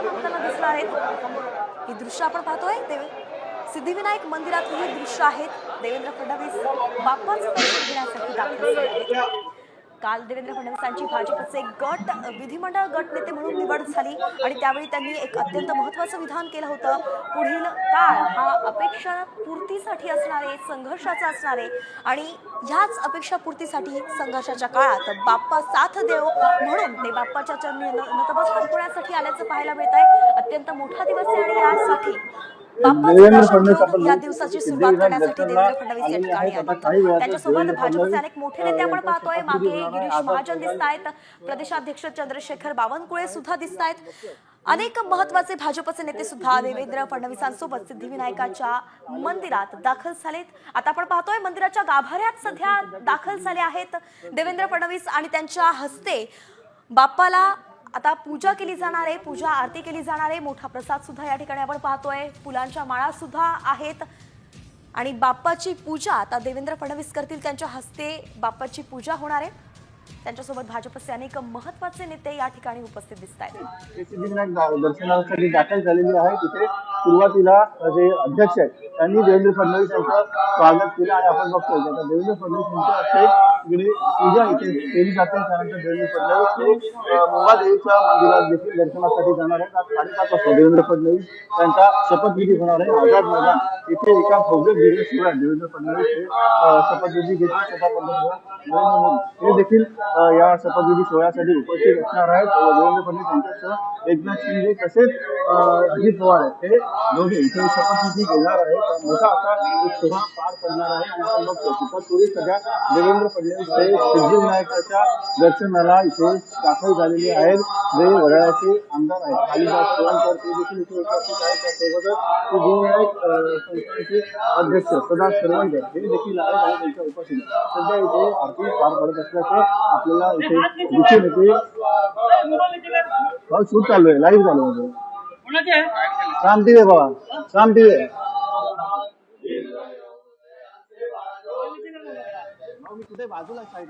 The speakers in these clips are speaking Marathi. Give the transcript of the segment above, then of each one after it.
कार्यक्रम आपल्याला दिसणार आहेत. ही दृश्य आपण पाहतोय. देव सिद्धिविनायक मंदिरात ही दृश्य आहेत. देवेंद्र फडणवीस बाप्पाचं दर्शन घेण्यासाठी दाखल आहेत. काल देवेंद्र फडणवीसांची भाजपचे गट विधिमंडळ गट नेते म्हणून निवड झाली आणि त्यावेळी त्यांनी एक अत्यंत महत्वाचं विधान केलं होतं. पुढील काळ हा अपेक्षा पूर्तीसाठी असणारे संघर्षाचा असणारे आणि ह्याच अपेक्षा पूर्तीसाठी संघर्षाच्या काळात बाप्पा साथ देव म्हणून ते बाप्पाच्या चरणी न- नतमस्तक होण्यासाठी आल्याचं पाहायला मिळत आहे अत्यंत मोठा दिवस आहे आणि यासाठी देवेंद्र फडणवीस या दिवसाची सुरुवात करण्यासाठी देवेंद्र फडणवीस या ठिकाणी. आले त्यांच्यासोबत भाजपचे अनेक मोठे नेते आपण अं, पाहतोय. मागे गिरीश. महाजन दिसत आहेत प्रदेशाध्यक्ष चंद्रशेखर बावनकुळे सुद्धा दिसत आहेत अनेक महत्त्वाचे भाजपचे नेते सुद्धा देवेंद्र फडणवीसांसोबत सिद्धिविनायकाच्या मंदिरात दाखल झालेत. आता आपण पाहतोय मंदिराच्या गाभाऱ्यात सध्या दाखल झाले आहेत देवेंद्र फडणवीस आणि त्यांच्या हस्ते बाप्पाला आता पूजा केली जाणार आहे पूजा आरती केली जाणार आहे. मोठा प्रसाद सुद्धा या ठिकाणी आपण पाहतोय. फुलांच्या माळा सुद्धा आहेत. आणि बाप्पाची पूजा आता देवेंद्र फडणवीस करतील त्यांच्या हस्ते बाप्पाची पूजा होणार आहे. त्यांच्यासोबत भाजपचे अनेक महत्त्वाचे नेते या ठिकाणी उपस्थित दिसत आहेत. दर्शनासाठी दाखल झालेली आहे. तिथे सुरुवातीला जे अध्यक्ष आहेत त्यांनी देवेंद्र फडणवीस यांचं स्वागत केलं आणि आपण बघतोय. देवेंद्र फडणवीस यांच्या हस्ते तिकडे पूजा इथे केली जाते. त्यानंतर देवेंद्र फडणवीस हे मुंबादेवीच्या मंदिरात देखील दर्शनासाठी जाणार आहेत आज साडेपाच वाजता देवेंद्र फडणवीस त्यांचा शपथविधी होणार आहे. आझाद मैदान इथे एका भव्य दिव्य देवेंद्र फडणवीस हे शपथविधी घेतील स्वतः पंतप्रधान नरेंद्र मोदी हे देखील या शपथविधी सोहळ्यासाठी उपस्थित असणार आहेत. देवेंद्र फडणवीस यांच्यासह एकनाथ शिंदे तसेच अजित पवार आहेत. हे दोघे इथे शपथविधी घेणार आहेत. मोठा असा एक सोहळा पार पडणार आहे. आणि मग बघतो तिथपूर्वी देवेंद्र फडणवीस हे सिद्धिविनायकाच्या दर्शनाला इथे दाखल झालेले आहेत जे वडाळ्याचे आमदार आहेत कालिदास सोळंकर ते देखील इथे उपस्थित आहेत त्यासोबतच सिद्धिविनायक अं, संस्थानचे अध्यक्ष सदा सरवंगे हे देखील आहेत आणि त्यांच्या उपस्थित सध्या इथे आरती पार पडत असल्याचं आपल्याला इथे दिसून येते हा शूट चालू आहे लाईव्ह चालू आहे कोणाचे आहे राम टीव्ही बाबा राम टीव्ही मी कुठे बाजूला साईड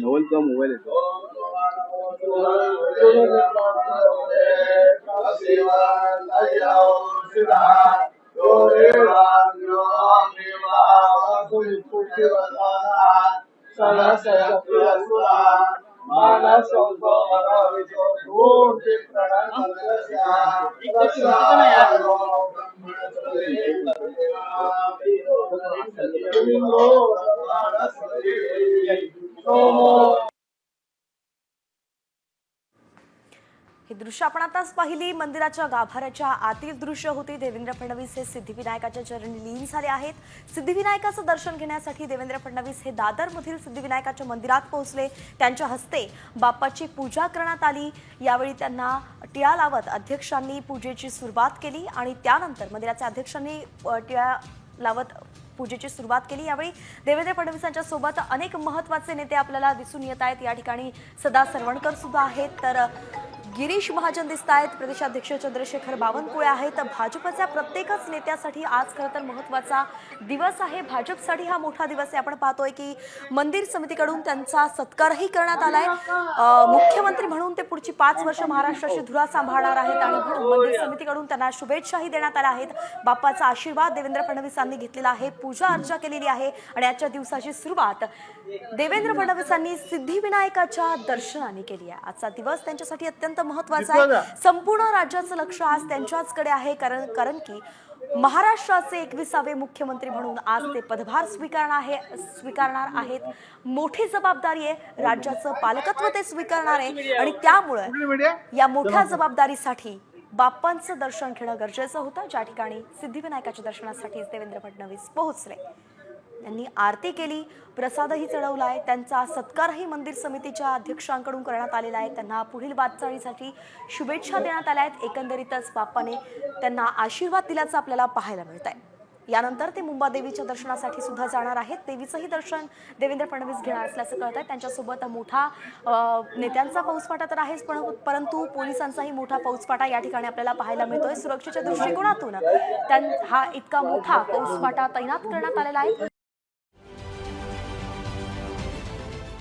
Welcome, welcome. 私は大好きだ。ही दृश्य आपण आताच पाहिली. मंदिराच्या गाभाऱ्याच्या आतील दृश्य होती. देवेंद्र फडणवीस हे सिद्धिविनायकाच्या चरणी लीन झाले आहेत. सिद्धिविनायकाचं दर्शन घेण्यासाठी देवेंद्र फडणवीस हे दादरमधील सिद्धिविनायकाच्या मंदिरात पोहोचले. त्यांच्या हस्ते बाप्पाची पूजा करण्यात आली. यावेळी त्यांना टिळा लावत अध्यक्षांनी पूजेची सुरुवात केली आणि त्यानंतर मंदिराच्या अध्यक्षांनी टिळा लावत पूजेची सुरुवात केली. यावेळी देवेंद्र फडणवीसांच्या सोबत अनेक महत्त्वाचे नेते आपल्याला दिसून येत आहेत. या ठिकाणी सदा सरवणकर सुद्धा आहेत. तर गिरीश महाजन दिसत आहेत. प्रदेशाध्यक्ष चंद्रशेखर बावनकुळे आहेत. भाजपच्या प्रत्येकच नेत्यासाठी आज खरं तर महत्त्वाचा दिवस आहे. भाजपसाठी हा मोठा दिवस आहे. आपण पाहतोय की मंदिर समितीकडून त्यांचा सत्कारही करण्यात आलाय. मुख्यमंत्री म्हणून ते पुढची पाच वर्ष महाराष्ट्राची धुरा सांभाळणार आहेत आणि म्हणून मंदिर समितीकडून त्यांना शुभेच्छाही देण्यात आल्या आहेत. बाप्पाचा आशीर्वाद देवेंद्र फडणवीसांनी घेतलेला आहे. पूजा अर्चा केलेली आहे आणि आजच्या दिवसाची सुरुवात देवेंद्र फडणवीसांनी सिद्धिविनायकाच्या दर्शनाने केली आहे. आजचा दिवस त्यांच्यासाठी अत्यंत महत्त्वाचा आहे. संपूर्ण राज्याचं लक्ष आज त्यांच्याचकडे आहे. कारण कारण की महाराष्ट्राचे एकविसावे मुख्यमंत्री म्हणून आज ते पदभार स्वीकारणार आहे स्वीकारणार आहेत. मोठी जबाबदारी आहे. राज्याचं पालकत्व ते स्वीकारणार आहे. आणि त्यामुळे या मोठ्या जबाबदारीसाठी बाप्पांचं दर्शन घेणं गरजेचं होतं. ज्या ठिकाणी सिद्धिविनायकाच्या दर्शनासाठी देवेंद्र फडणवीस पोहोचले. त्यांनी आरती केली प्रसादही चढवला आहे. त्यांचा सत्कारही मंदिर समितीच्या अध्यक्षांकडून करण्यात आलेला आहे. त्यांना पुढील वाटचालीसाठी शुभेच्छा देण्यात आल्या आहेत. एकंदरीतच बाप्पाने त्यांना आशीर्वाद दिल्याचं आपल्याला पाहायला मिळत आहे यानंतर ते मुंबादेवीच्या दर्शनासाठी सुद्धा जाणार आहेत. देवीचंही दर्शन देवेंद्र फडणवीस घेणार असल्याचं कळत आहे त्यांच्यासोबत मोठा नेत्यांचा पाऊसपाटा तर आहेच पण परंतु पोलिसांचाही मोठा पाऊसपाटा या ठिकाणी आपल्याला पाहायला मिळतोय. सुरक्षेच्या दृष्टिकोनातून त्यां- हा इतका मोठा पाऊसपाटा तैनात करण्यात आलेला आहे.